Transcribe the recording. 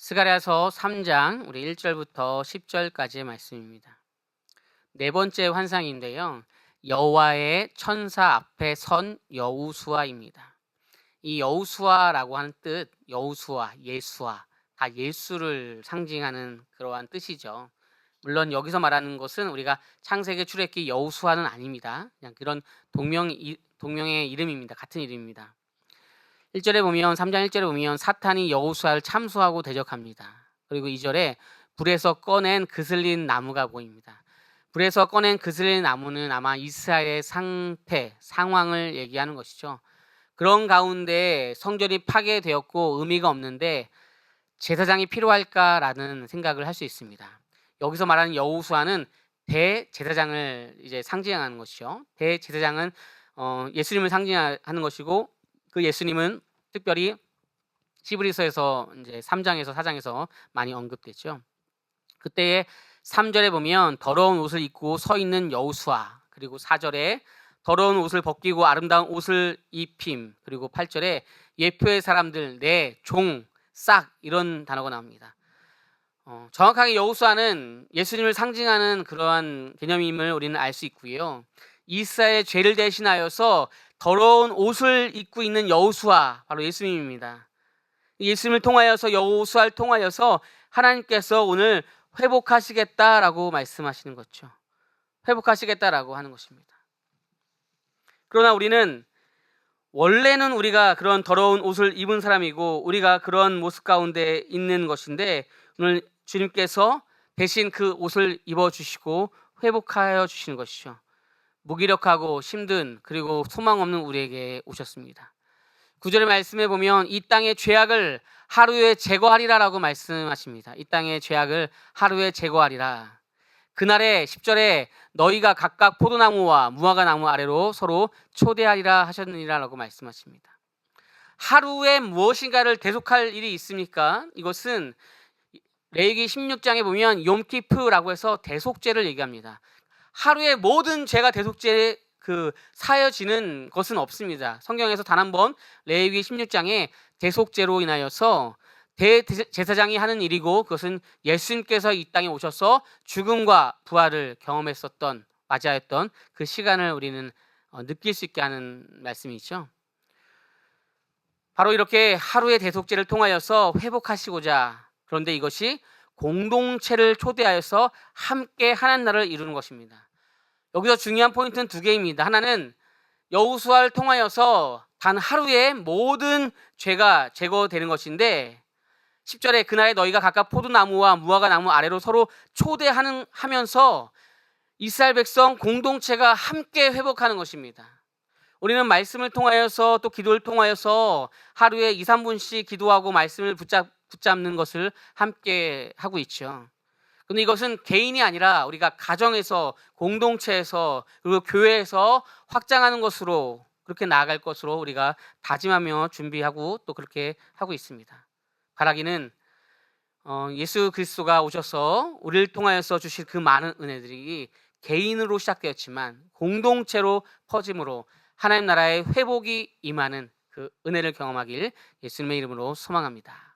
스가랴서 3장 우리 1절부터 10절까지의 말씀입니다. 네 번째 환상인데요. 여호와의 천사 앞에 선 여우수아입니다. 이 여우수아라고 하는 뜻, 여우수아, 예수아, 다 예수를 상징하는 그러한 뜻이죠. 물론 여기서 말하는 것은 우리가 창세기 출애기 여우수아는 아닙니다. 그냥 그런 동명 동명의 이름입니다. 같은 이름입니다. 1절에 보면 3장 1절에 보면 사탄이 여호수아를 참수하고 대적합니다. 그리고 2절에 불에서 꺼낸 그슬린 나무가 보입니다. 불에서 꺼낸 그슬린 나무는 아마 이스라엘의 상태, 상황을 얘기하는 것이죠. 그런 가운데 성전이 파괴되었고 의미가 없는데 제사장이 필요할까라는 생각을 할 수 있습니다. 여기서 말하는 여호수아는 대제사장을 이제 상징하는 것이죠. 대제사장은 어, 예수님을 상징하는 것이고 그 예수님은 특별히 시브리서에서 이제 3장에서 4장에서 많이 언급됐죠. 그때에 3절에 보면 더러운 옷을 입고 서 있는 여우수아 그리고 4절에 더러운 옷을 벗기고 아름다운 옷을 입힘 그리고 8절에 예표의 사람들 내 종 싹 이런 단어가 나옵니다. 어, 정확하게 여우수아는 예수님을 상징하는 그러한 개념임을 우리는 알 수 있고요. 이스라엘 죄를 대신하여서 더러운 옷을 입고 있는 여호수아 바로 예수님입니다. 예수님을 통하여서 여호수아를 통하여서 하나님께서 오늘 회복하시겠다라고 말씀하시는 거죠. 회복하시겠다라고 하는 것입니다. 그러나 우리는 원래는 우리가 그런 더러운 옷을 입은 사람이고 우리가 그런 모습 가운데 있는 것인데 오늘 주님께서 대신 그 옷을 입어 주시고 회복하여 주시는 것이죠. 무기력하고 힘든 그리고 소망 없는 우리에게 오셨습니다. 구절의 말씀에 보면 이 땅의 죄악을 하루에 제거하리라라고 말씀하십니다. 이 땅의 죄악을 하루에 제거하리라. 그날에 10절에 너희가 각각 포도나무와 무화과 나무 아래로 서로 초대하리라 하셨느니라라고 말씀하십니다. 하루에 무엇인가를 대속할 일이 있습니까? 이것은 레이기 16장에 보면 욤키프라고 해서 대속죄를 얘기합니다. 하루에 모든 죄가 대속죄 그 사여지는 것은 없습니다. 성경에서 단 한 번 레위기 16장에 대속죄로 인하여서 대제사장이 하는 일이고 그것은 예수님께서 이 땅에 오셔서 죽음과 부활을 경험했었던 맞이하였던 그 시간을 우리는 어, 느낄 수 있게 하는 말씀이죠. 바로 이렇게 하루의 대속죄를 통하여서 회복하시고자 그런데 이것이 공동체를 초대하여서 함께 하나님 나라를 이루는 것입니다. 여기서 중요한 포인트는 두 개입니다. 하나는 여우수아를 통하여서 단 하루에 모든 죄가 제거되는 것인데 10절에 그날에 너희가 각각 포도나무와 무화과 나무 아래로 서로 초대하는 하면서 이스라엘 백성 공동체가 함께 회복하는 것입니다. 우리는 말씀을 통하여서 또 기도를 통하여서 하루에 2, 3분씩 기도하고 말씀을 붙잡, 붙잡는 것을 함께 하고 있죠. 근데 이것은 개인이 아니라 우리가 가정에서 공동체에서 그리고 교회에서 확장하는 것으로 그렇게 나아갈 것으로 우리가 다짐하며 준비하고 또 그렇게 하고 있습니다. 바라기는 어, 예수 그리스도가 오셔서 우리를 통하여서 주실 그 많은 은혜들이 개인으로 시작되었지만 공동체로 퍼짐으로 하나님 나라의 회복이 임하는 그 은혜를 경험하길 예수님의 이름으로 소망합니다.